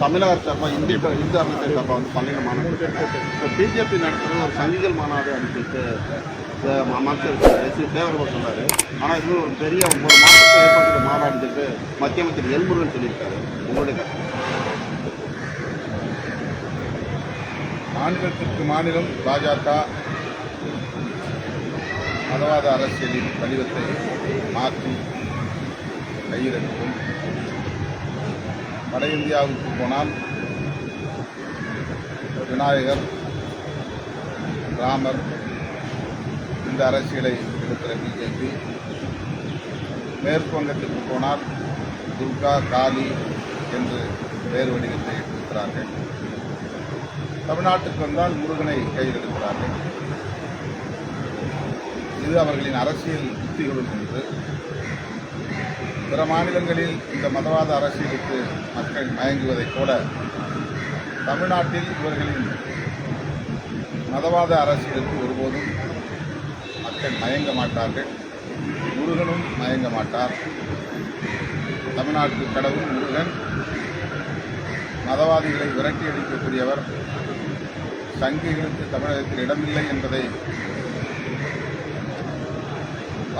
தமிழக அரசு சார்பாக இந்திய இந்து அரசு சார்பாக வந்து பன்னெண்டு மாநாடு இப்போ பிஜேபி நடத்துகிற ஒரு சங்கிகள் மாநாடு அப்படின்னு அமைச்சர் எஸ் சி தேவரவர் சொன்னார். ஆனால் இது ஒரு பெரிய ஒரு மாற்றத்தை ஏற்படுத்திய மாநாடுன்னு சொல்லிட்டு மத்திய அமைச்சர் எல்முருகன் சொல்லியிருக்காரு. உங்களுடைய கருத்து? மாநிலத்திற்கு மாநிலம் பாஜக மதவாத அரசியலின் வடிவத்தை மாற்றி கையிலெடுக்கும் வட இந்தியாவுக்கு போனால் விநாயகர் ராமர் இந்த அரசியலை எடுக்கிற பிஜேபி. மேற்குவங்கத்திற்கு போனால் துர்கா காளி என்று வேறு வடிவத்தை எடுத்திருக்கிறார்கள் தமிழ்நாட்டுக்கு வந்தால் முருகனை கையில் எடுக்கிறார்கள். இது அவர்களின் அரசியல் யுக்திகளும் என்று பிற மாநிலங்களில் இந்த மதவாத அரசியலுக்கு மக்கள் மயங்குவதைப் போல தமிழ்நாட்டில் இவர்களின் மதவாத அரசியலுக்கு ஒருபோதும் மக்கள் மயங்க மாட்டார்கள். முருகனும் மயங்க மாட்டார். தமிழ்நாட்டு கடவுள் முருகன். மதவாதிகளை விரட்டி அடிக்கக்கூடியவர். சங்கிகளுக்கு தமிழகத்தில் இடமில்லை என்பதை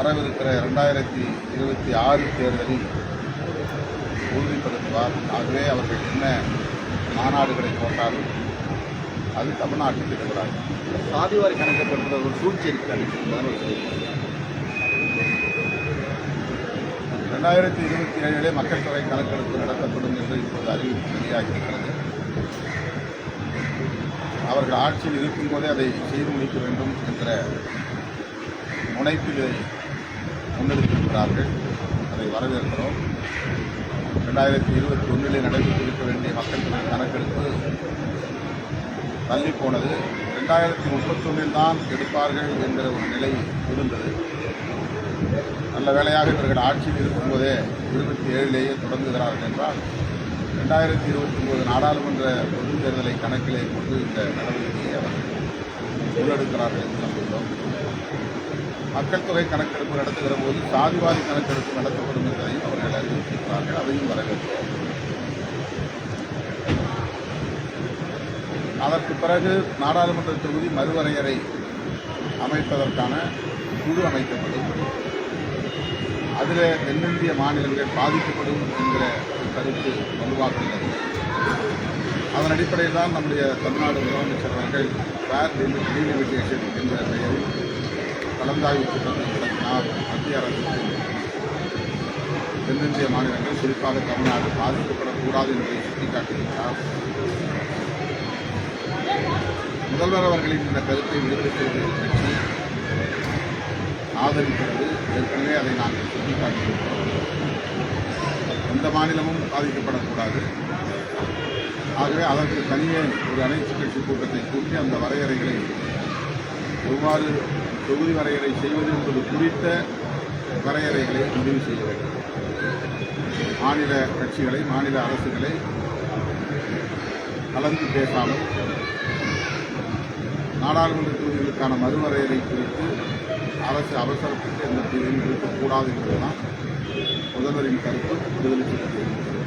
வரவிருக்கிற இரண்டாயிரத்தி இருபத்தி ஆறு தேர்தலில் உறுதிப்படுத்துவார். ஆகவே அவர்கள் என்ன மாநாடுகளை போட்டாலும் அது தமிழ்நாட்டில் இருக்கிறார் சாதிவாரி கணக்கெடுக்கிற ஒரு சூழ்ச்சி இருக்காரு ரெண்டாயிரத்தி இருபத்தி ஏழிலே மக்கள் தொகை கணக்கெடுப்பு நடத்தப்படும் என்று இப்போது அறிவிப்பு வெளியாகியிருக்கிறது. அவர்கள் ஆட்சியில் இருக்கும்போதே அதை செய்து முடிக்க வேண்டும் என்ற முனைப்பில் இதை முன்னெடுத்திருக்கிறார்கள். அதை வரவேற்கிறோம். ரெண்டாயிரத்தி இருபத்தி ஒன்றிலே நடைபெற்றிருக்க வேண்டிய மக்கள் தொகை கணக்கெடுப்பு தள்ளி போனது. ரெண்டாயிரத்தி முப்பத்தொன்னில் தான் எடுப்பார்கள் என்கிற ஒரு நிலை இருந்தது. நல்ல வேலையாக இவர்கள் ஆட்சியில் இருக்கும்போதே இருபத்தி ஏழிலேயே தொடங்குகிறார்கள் என்றால் ரெண்டாயிரத்தி இருபத்தி ஒன்பது நாடாளுமன்ற பொது தேர்தலை கணக்கிலே கொண்டு இந்த நடவடிக்கையை அவர்கள் முன்னெடுக்கிறார்கள் என்று நம்புகிறோம். மக்கள் தொகை கணக்கெடுப்பு நடத்துகிற போது சாதிவாரி கணக்கெடுப்பு நடத்தப்படும் என்பதையும் அவர்கள் அறிவித்திருக்கிறார்கள். அதையும் வரவேற்கிறோம். அதற்கு பிறகு நாடாளுமன்ற தொகுதி மறுவரையறை அமைப்பதற்கான குழு அமைக்கப்படும். அதில் தென்னிந்திய மாநிலங்கள் பாதிக்கப்படும் என்கிற கருத்து வலுவாக உள்ளது அதன் அடிப்படையில் தான் நம்முடைய தமிழ்நாடு முதலமைச்சர் அவர்கள் ஃபேர் டீலிமிட்டேஷன் என்ற பெயரில் கலந்தாய்வு கூட்டத்தை நடத்தினார் மத்திய அரசு தென்னிந்திய மாநிலங்கள் குறிப்பாக தமிழ்நாடு பாதிக்கப்படக்கூடாது என்பதை சுட்டிக்காட்டியிருக்கிறார் முதல்வர் அவர்களின் இந்த கருத்தை விடுதலை செய்வது கட்சி ஆதரிக்கிறது ஏற்கனவே அதை நாங்கள் சுட்டிக்காட்டியிருக்கிறோம் எந்த மாநிலமும் பாதிக்கப்படக்கூடாது ஆகவே அதற்கு தனியே ஒரு அனைத்து கட்சி கூட்டத்தை கூட்டி அந்த வரையறைகளை எவ்வாறு தொகுதி வரையறை செய்வது என்பது குறித்த வரையறைகளை முடிவு செய்ய வேண்டும். மாநில கட்சிகளை மாநில அரசுகளை கலந்து பேசாமல் நாடாளுமன்ற தொகுதிகளுக்கான மறுவரையறை குறித்து அரசு அவசரப்பட்டு எந்த தீர்வையும் இருக்கக்கூடாது என்பதுதான் முதல்வரின் கருத்து விடுதலை செய்யப்பட்டிருக்கிறது